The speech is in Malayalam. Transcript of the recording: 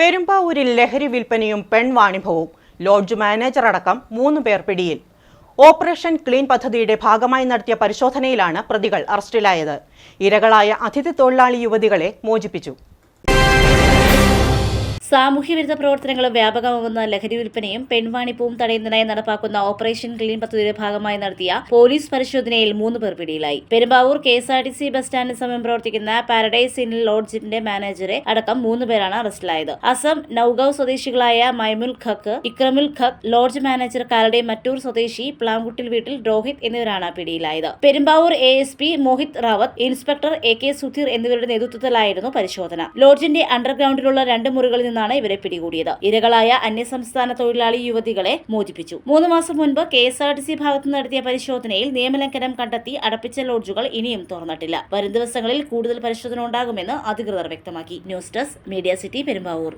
പെരുമ്പാവൂരിൽ ലഹരി വിൽപ്പനയും പെൺവാണിഭവും. ലോഡ്ജ് മാനേജർ അടക്കം മൂന്ന് പേർ പിടിയിൽ. ഓപ്പറേഷൻ ക്ലീൻ പദ്ധതിയുടെ ഭാഗമായി നടത്തിയ പരിശോധനയിലാണ് പ്രതികൾ അറസ്റ്റിലായത്. ഇരകളായ അതിഥി തൊഴിലാളി യുവതികളെ മോചിപ്പിച്ചു. സാമൂഹ്യവിരുദ്ധ പ്രവർത്തനങ്ങളും വ്യാപകമാകുന്ന ലഹരി വിൽപ്പനയും പെൺവാണിപ്പവും തടയുന്നതിനായി നടപ്പാക്കുന്ന ഓപ്പറേഷൻ ക്ലീൻ പദ്ധതിയുടെ ഭാഗമായി നടത്തിയ പോലീസ് പരിശോധനയിൽ മൂന്ന് പേർ പിടിയിലായി. Perumbavoor K S R T C bus സ്റ്റാൻഡിന് സമയം പ്രവർത്തിക്കുന്ന പാരഡൈസ് ഇൻ ലോഡ്ജിന്റെ മാനേജറെ അടക്കം മൂന്ന് പേരാണ് അറസ്റ്റിലായത്. അസം നൌഗാവ് സ്വദേശികളായ മൈമുൽ ഖക്ക് ഇക്രമുൽ ഖക്ക് ലോഡ്ജ് മാനേജർ കാലടെ മറ്റൂർ സ്വദേശി പ്ലാങ്കുട്ടിൽ വീട്ടിൽ രോഹിത് എന്നിവരാണ് പിടിയിലായത്. Perumbavoor A S P Mohit Rawat inspector A K Sudheer എന്നിവരുടെ നേതൃത്വത്തിലായിരുന്നു പരിശോധന. ലോഡ്ജിന്റെ അണ്ടർഗ്രൗണ്ടിലുള്ള രണ്ട് മുറികളിൽ നിന്നാണ് ഇവരെ പിടികൂടിയത്. ഇരകളായ അന്യസംസ്ഥാന തൊഴിലാളി യുവതികളെ മോചിപ്പിച്ചു. മൂന്ന് മാസം മുൻപ് K S R T C ഭാഗത്ത് നടത്തിയ പരിശോധനയിൽ നിയമലംഘനം കണ്ടെത്തി അടപ്പിച്ച ലോഡ്ജുകൾ ഇനിയും തുറന്നിട്ടില്ല. വരും ദിവസങ്ങളിൽ കൂടുതൽ പരിശോധന ഉണ്ടാകുമെന്ന് അധികൃതർ വ്യക്തമാക്കി. News desk media city Perumbavoor.